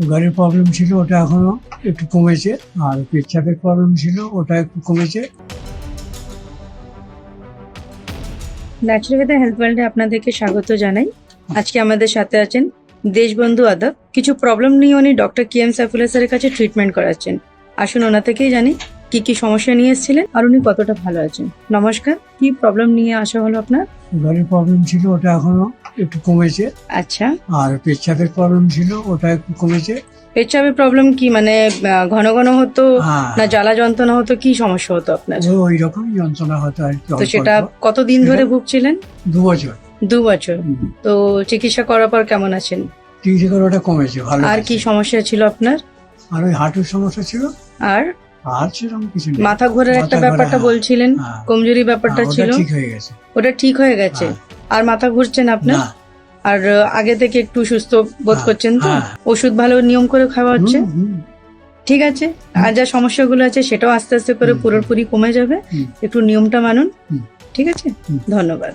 সুগারের প্রবলেম ছিল, ওটা এখনও একটু কমেছে। আর পেচ্ছাপের প্রবলেম ছিল, ওটা একটু কমেছে। ন্যাচুরালিতে হেলথ ওয়ার্ল্ডে আপনাদেরকে স্বাগত জানাই। আজকে আমাদের সাথে আছেন দেশবন্ধু আদব। কিছু প্রবলেম নিয়ে উনি ডক্টর কে এম সাইফুল্লাহ স্যারের কাছে ট্রিটমেন্ট করাচ্ছেন। আসুন ওনা থেকেই জানি। কি কি সমস্যা নিয়ে এসেছিলেন? আর উনি কতটা ভালো আছেন? নমস্কার কি প্রবলেম নিয়ে আসা হলো আপনার? সুগারের প্রবলেম ছিল ওটা এখনও একটু কমেছে। আচ্ছা। আর পেচ্ছাপের প্রবলেম ছিল ওটা একটু কমেছে। পেচ্ছাপের প্রবলেম কি? মানে ঘন ঘন হতো হ্যাঁ। না জ্বালা যন্ত্রণা হতো? কি সমস্যা হতো আপনার? ওই রকম যন্ত্রণা হতো আর কি তো সেটা কতদিন ধরে ভুগছিলেন? দু বছর। দু বছর। তো চিকিৎসা করার পর কেমন আছেন? চিকিৎসা করে ওটা কমেছে ভালো আর কি সমস্যা ছিল আপনার? আর ওই হাঁটুর সমস্যা ছিল। আর আর সেরকম কিছু নেই। মাথা ঘোরার একটা ব্যাপারটা হ্যাঁ। বলছিলেন হ্যাঁ। কমজোরি ব্যাপারটা হ্যাঁ, ছিল। ঠিক হয়ে গেছে। ওটা ঠিক হয়ে গেছে। আর মাথা ঘুরছেন আপনার? আর আগে থেকে একটু সুস্থ বোধ করছেন তো। ওষুধ ভালো নিয়ম করে খাওয়া হচ্ছে? ঠিক আছে? আর যা সমস্যাগুলো আছে সেটাও আস্তে আস্তে করে পুরোপুরি কমে যাবে। একটু নিয়মটা মানুন। ঠিক আছে? ধন্যবাদ।